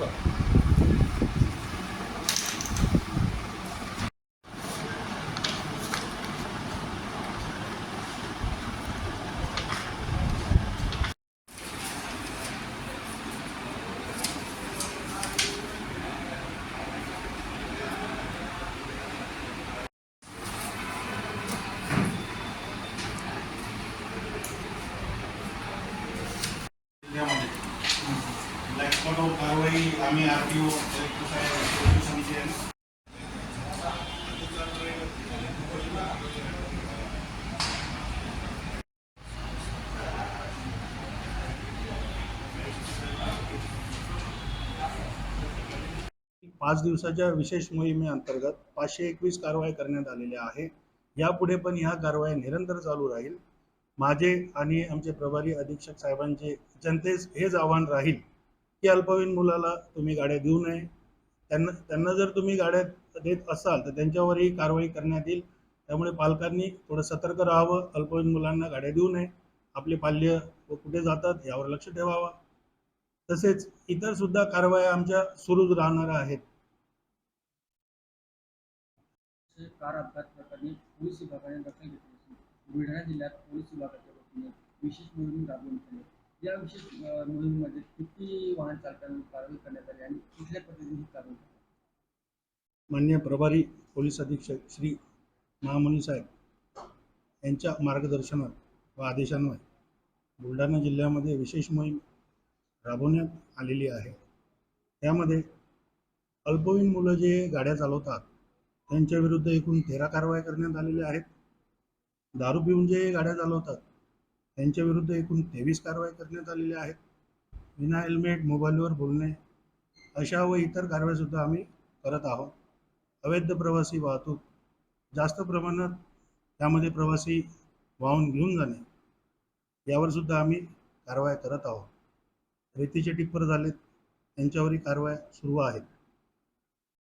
Cuba. R T O समिती आहे पाच दिवसाच्या विशेष मोहिमेअंतर्गत पाचशे एकवीस कारवाई करण्यात आलेल्या आहे यापुढे पण ह्या कारवाई निरंतर चालू राहील. माझे आणि आमचे प्रभारी अधीक्षक साहेबांचे जनतेस हेच आव्हान राहील. की अल्पवयीन मुलाला तुम्ही गाड्या देऊ नये. त्यांना त्यांना जर तुम्ही गाड्या देत असाल तर त्यांच्यावरही कारवाई करण्यात येईल. त्यामुळे पालकांनी थोडं सतर्क राहावं अल्पवयीन मुलांना गाड्या देऊ नये. आपले पाल्य व कुठे जातात यावर लक्ष ठेवावं. तसेच इतर सुद्धा कारवाया आमच्या सुरूच राहणार आहेत. कार अपघात प्रकरणी पोलीस विभागाने दखल घेतली असून बुलढाणा जिल्ह्यात पोलीस विभागाच्या वतीने विशेष मोहीम राबवण्यात आली या विशेष मोहिमेमध्ये किती वाहन चालकांवर कारवाई करण्यात आली आणि कुठल्या पद्धतीने कारवाई मान्य प्रभारी पोलीस अधीक्षक श्री महामुनी साहेब यांच्या मार्गदर्शनात व आदेशान्वये बुलढाणा जिल्ह्यामध्ये विशेष मोहीम राबवण्यात आलेली आहे. त्यामध्ये अल्पवयीन मुलं जे गाड्या चालवतात त्यांच्या विरुद्ध एकूण तेरा कारवाया करण्यात आलेल्या आहेत दारू पिऊन जे गाड्या चालवतात त्यांच्या विरुद्ध एकूण तेवीस कारवाई करण्यात आलेल्या आहेत. विना हेल्मेट मोबाईलवर बोलणे अशा व इतर कारवाईसुद्धा आम्ही करत आहोत. अवैध प्रवासी वाहतूक जास्त प्रमाणात त्यामध्ये प्रवासी वाहून घेऊन जाणे यावर सुद्धा आम्ही कारवाई करत आहोत. रेतीचे टिप्पर झालेत त्यांच्यावरही कारवाया सुरू आहेत